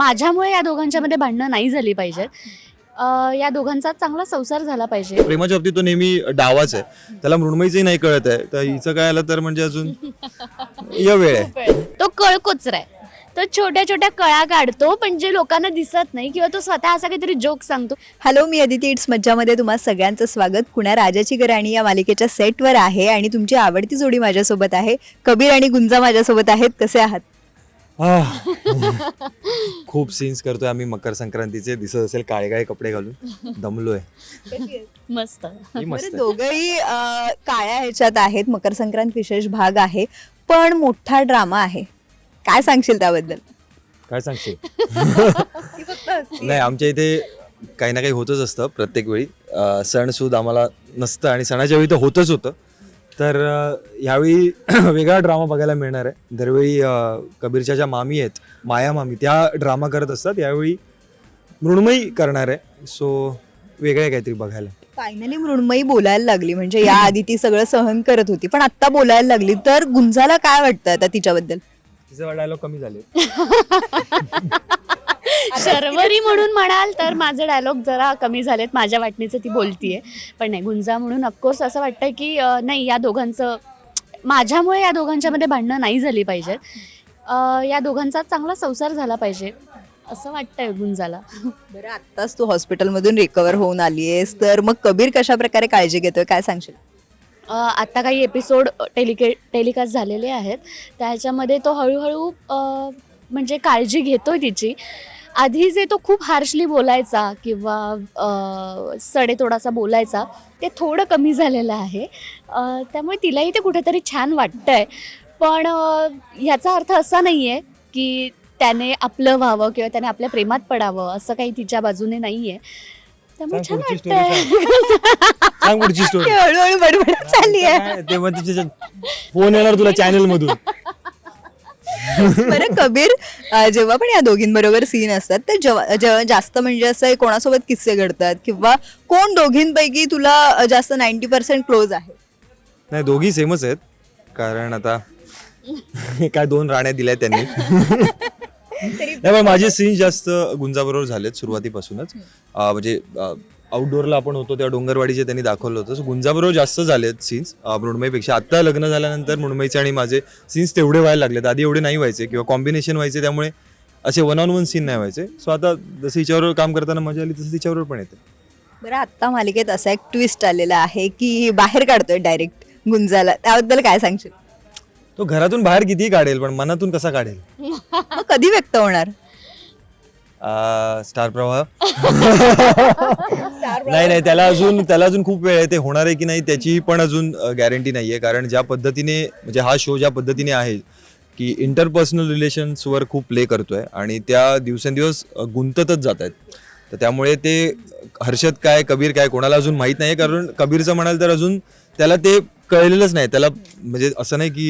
माझ्यामुळे या दोघांच्यामध्ये भांडणं नाही झाली पाहिजेत. अं, या दोघांचा चांगला संसार झाला पाहिजे. प्रेमाच्या बाबतीत तो नेहमी डावाच आहे. त्याला मृण्मयीचंही नाही कळत आहे. तर हिचं काय आलं तर म्हणजे अजून या वेळ आहे. तो कळकोचरा आहे. तो छोट्या छोट्या कळा काढतो पण जे लोकांना दिसत नाही किंवा तो स्वतः असा काहीतरी जोक सांगतो. हॅलो मी अदिती. इट्स मज्जामध्ये तुम्हा सगळ्यांचं स्वागत. कुणा राजाची गराणी या मालिकेच्या सेटवर आहे आणि तुमची आवडती जोडी माझ्यासोबत आहे. कबीर आणि गुंजा माझ्यासोबत आहेत. कसे आहात? आह. खूप सीन्स करतोय आम्ही मकर संक्रांतीचे. दिसत असेल काळे काळे कपडे घालून. दमलोय. मस्त. ही मस्त. बरं आहे. दोघंही अं, काळ्या ह्याच्यात आहेत. मकर संक्रांत विशेष भाग आहे. पण मोठा ड्रामा आहे. काय सांगशील त्याबद्दल? काय सांगशील? नाही आमच्या इथे काही ना काही होतच असतं प्रत्येक वेळी. अं, सणसूद आम्हाला नसतं आणि सणाच्या वेळी तर होतच होतं. तर ह्यावेळी वेगळा ड्रामा बघायला मिळणार आहे. दरवेळी कबीरच्या ज्या मामी आहेत माया मामी त्या ड्रामा करत असतात. यावेळी मृण्मयी करणार आहे. सो वेगळं आहे काहीतरी बघायला. फायनली मृण्मयी बोलायला लागली. म्हणजे या आधी ती सगळं सहन करत होती. पण आता बोलायला लागली. तर गुंजाला काय वाटतं आता तिच्याबद्दल? तिचे डायलॉग कमी झाले. शर्वरी म्हणून म्हणाल तर माझे डायलॉग जरा कमी झालेत. माझ्या वाटणीचं ती बोलतीये. पण नाही गुंजा म्हणून ऑफकोर्स असं वाटतं की अं, नाही या दोघांचं माझ्यामुळे या दोघांच्यामध्ये भांडणं नाही झाली पाहिजेत. अं, या दोघांचा चांगला संसार झाला पाहिजे असं वाटतंय गुंजाला. बरं आत्ताच तू हॉस्पिटलमधून रिकवर होऊन आली आहेस तर मग कबीर कशा प्रकारे काळजी घेतोय काय सांगशील? अ, आत्ता काही एपिसोड टेलिके टेलिकास्ट झालेले आहेत. त्याच्यामध्ये तो हळूहळू अ, म्हणजे काळजी घेतोय तिची. आधी जे तो खूप हार्शली बोलायचा किंवा अ, सडेतोडाचा बोलायचा ते थोडं कमी झालेलं आहे. त्यामुळे तिलाही ते कुठेतरी छान वाटतंय. पण अ, ह्याचा अर्थ असा नाही आहे की त्याने आपलं व्हावं किंवा त्याने आपल्या प्रेमात पडावं असं काही तिच्या बाजूने नाही आहे त्यामुळे छान वाटतंय. हळूहळू बडबड चालली आहे. फोन येणार तुला चॅनल मधून. बरं कबीर अं, जेव्हा पण या दोघींबरोबर सीन असतात तर जेव्हा जेव्हा जास्त म्हणजे असं कोणासोबत किस्से घडतात? किंवा कोण दोघींपैकी तुला अं, जास्त नाईन्टी पर्सेंट क्लोज आहे? नाही दोघी सेमच आहेत. कारण आता काय दोन राण्या दिल्या त्यांनी. नाही पण माझे सीन जास्त गुंजाबरोबर झालेत सुरुवातीपासूनच. अं, म्हणजे आउटडोअरला आपण होतो तेव्हा डोंगरवाडीचे त्यांनी दाखवलं होतं. सो गुंजाबरोबर जास्त झालेत सीन्स मृण्मयीपेक्षा आता लग्न झाल्यानंतर मृण्मयीचे आणि माझे सीन्स तेवढे व्हायला लागलेत. आधी एवढे नाही व्हायचे किंवा कॉम्बिनेशन व्हायचे त्यामुळे असे वन ऑन वन सीन नाही व्हायचे. सो आता जसं हिच्याबरोबर काम करताना मजा आली तसं तिच्याबरोबर पण येते. बरं आत्ता मालिकेत असा एक ट्विस्ट आलेला आहे की बाहेर काढतोय डायरेक्ट गुंजाला. त्याबद्दल काय सांगशील? तो घरातून बाहेर कितीही काढेल पण मनातून कसा काढेल? कधी व्यक्त होणार? स्टार प्रवाह. नाही नाही त्याला अजून त्याला अजून खूप वेळ आहे. ते होणार आहे की नाही त्याची पण अजून गॅरंटी नाहीये. कारण ज्या पद्धतीने म्हणजे हा शो ज्या पद्धतीने आहे की इंटरपर्सनल रिलेशन्सवर खूप प्ले करतोय आणि त्या दिवसेंदिवस अ, गुंततच जात आहेत तर त्यामुळे ते हर्षद काय कबीर काय कोणाला अजून माहीत नाही कारण कबीरचं म्हणाल तर अजून त्याला ते कळलेलंच नाही. त्याला म्हणजे असं नाही की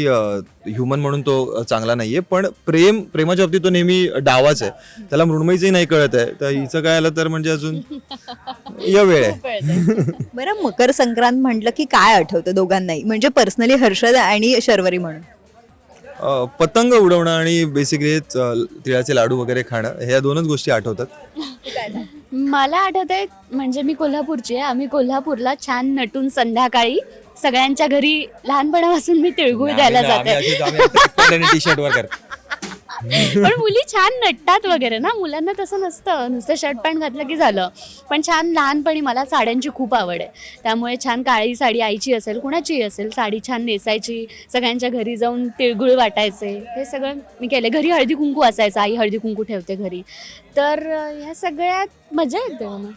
ह्युमन म्हणून तो चांगला नाहीये पण प्रेम प्रेमाच्या बाबतीत तो नेहमी डावाच आहे. त्याला मृण्मयीचंही नाही कळत आहे. तर हिचं काय आलं तर म्हणजे अजून या वेळ आहे. बरं मकर संक्रांत म्हटलं की काय आठवतं दोघांनाही? म्हणजे पर्सनली हर्षद आणि शर्वरी म्हणून. पतंग उडवणं आणि बेसिकली तिळाचे लाडू वगैरे खाणं ह्या दोनच गोष्टी आठवतात. मला आठवत आहे म्हणजे मी कोल्हापूरची आहे. आम्ही कोल्हापूरला छान नटून संध्याकाळी सगळ्यांच्या घरी लहानपणापासून मी तिळगुळ द्यायला जाते. टी शर्ट वर पण मुली छान नटतात वगैरे ना? मुलांना तसं नसतं. नुसतं शर्ट पॅन्ट घातलं की झालं. पण छान लहानपणी मला साड्यांची खूप आवड आहे. त्यामुळे छान काळी साडी आईची असेल कुणाचीही असेल साडी छान नेसायची. सगळ्यांच्या घरी जाऊन तिळगुळ वाटायचे. हे सगळं मी केलं घरी हळदी कुंकू असायचं. आई हळदी कुंकू ठेवते घरी. तर ह्या सगळ्यात मजा येते मला.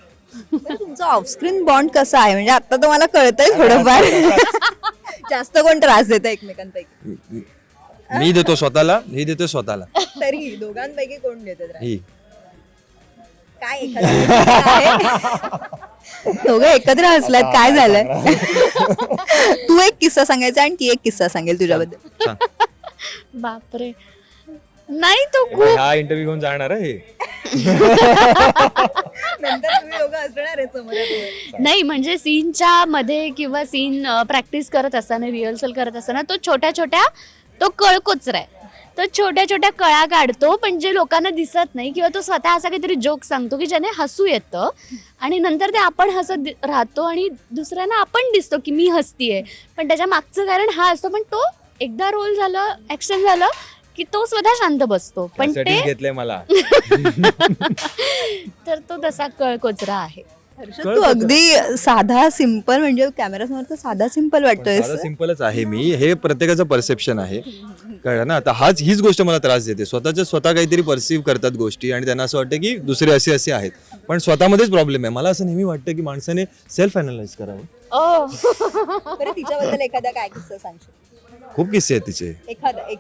तुमचा ऑफस्क्रीन बॉन्ड कसा आहे? म्हणजे आता तुम्हाला कळतंय थोडंफार. जास्त कोण त्रास देतं एकमेकांपैकी? मी देतो स्वतःला ही देतो स्वतःला. तरी दोघांपैकी कोण देतं त्रास? ही. काय एखादा दोघं एकत्र हसलात काय झालंय तू एक किस्सा सांगायचा आणि ती एक किस्सा सांगेल तुझ्याबद्दल. सांग. बापरे. नाही तो खूप हा इंटरव्ह्यू घेऊन जाणार आहे हे. नंतर तुम्ही दोघं असणार आहे समोर नाही म्हणजे सीनच्या मध्ये किंवा सीन प्रॅक्टिस करत असताना रिहर्सल करत असताना तो छोट्या छोट्या तो कळकोचरा आहे तो छोट्या छोट्या कळा काढतो पण जे लोकांना दिसत नाही किंवा तो स्वतः असा काहीतरी जोक सांगतो की ज्याने हसू येतं आणि नंतर ते आपण हसत दि- राहतो आणि दुसऱ्यांना आपण दिसतो की मी हसतीये. पण त्याच्या मागचं कारण हा असतो पण तो एकदा रोल झालं ऍक्शन झालं की तो स्वतः शांत बसतो. पण ते घेतलंय मला. तर तो तसा कळकोचरा आहे. हर्षद, तू अगदी साधा सिंपल म्हणजे कॅमेरा समोर तर साधा सिंपल वाटतोय साधा सिंपलच आहे. मी हे प्रत्येकाचं परसेप्शन आहे. कळलं ना? आता हाच हीच गोष्ट मला त्रास देते. स्वतःच्या स्वतः काहीतरी परसिव्ह करतात गोष्टी आणि त्यांना असं वाटतं की दुसरे असे असे आहेत. पण स्वतःमध्येच प्रॉब्लेम आहे. मला असं नेहमी वाटतं की माणसाने सेल्फ अनालाइज करावं. ओ बरं तिच्याबद्दल एखादा काय किस्सा सांगशील? खूप किस्से आहेत तिचे. एखादा एक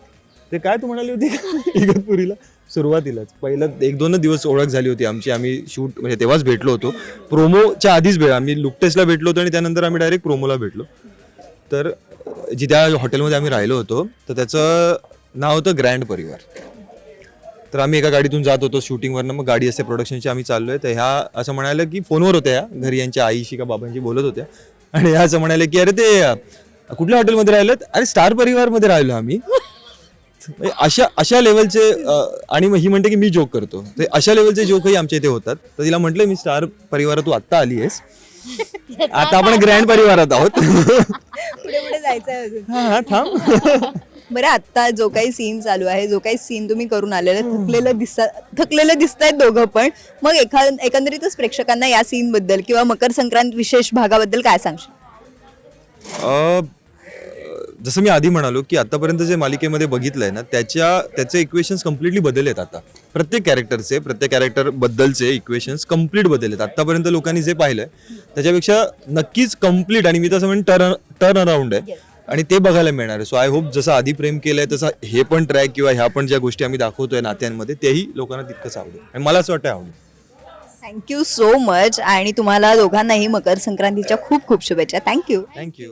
ते काय तू म्हणाली होती? इगतपुरीला? सुरुवातीलाच. पहिला एक दोनच दिवस ओळख झाली होती आमची. आम्ही शूट म्हणजे तेव्हाच भेटलो होतो. प्रोमोच्या आधीच भेट आम्ही लुकटेस्टला भेटलो होतो आणि त्यानंतर आम्ही डायरेक्ट प्रोमोला भेटलो. तर जी त्या हॉटेलमध्ये आम्ही राहिलो होतो तर त्याचं नाव होतं ग्रँड परिवार. तर आम्ही एका गाडीतून जात होतो शूटिंगवरनं. मग गाडी असते प्रोडक्शनची आम्ही चाललो आहे तर ह्या असं म्हणाले की फोनवर होत्या ह्या घरी यांच्या आईशी का बाबांशी बोलत होत्या. आणि ह्या असं म्हणायला की अरे ते कुठल्या हॉटेलमध्ये राहिलं अरे स्टार परिवारमध्ये राहिलो आम्ही. म्हणजे अशा अशा लेवलचे आणि मग ही म्हणते की मी जोक करतो. ते अशा लेवलचे जोकही आमच्या इथे होतात. तर तिला म्हटलं मी स्टार परिवारात तू आत्ता आली आहेस. आता आपण ग्रँड परिवारात आहोत. पुढे पुढे जायचंय अजून. हा हा थांब. बरं आता जो काही सीन चालू आहे जो काही सीन तुम्ही करून आलेले थकलेलं दिसता थकलेलं दिसतायत दोघं पण. मग एखा एकंदरीतच प्रेक्षकांना या सीन बद्दल किंवा मकर संक्रांत विशेष भागाबद्दल काय सांगशील? अ, जसं मी आधी म्हणालो की आतापर्यंत जे मालिकेमध्ये बघितलंय ना त्याच्या त्याचे इक्वेशन्स कम्प्लिटली बदललेत आता. प्रत्येक कॅरेक्टरचे प्रत्येक कॅरेक्टर बद्दलचे इक्वेशन्स कंप्लीट बदललेत आतापर्यंत लोकांनी जे पाहिलंय त्याच्यापेक्षा नक्कीच कंप्लीट आणि मी तसं म्हणेन टर्न टर्न अराउंड आहे. आणि ते बघायला मिळणार आहे. सो आय होप जसं आधी प्रेम केलंय तसं हे पण ट्रॅक किंवा ह्या पण ज्या गोष्टी आम्ही दाखवतोय नात्यांमध्ये तेही लोकांना तितकंच आवडेल. आणि मला असं वाटतं आवडेल. थँक्यू सो मच आणि तुम्हाला दोघांनाही मकर संक्रांतीच्या खूप खूप शुभेच्छा. Thank you thank you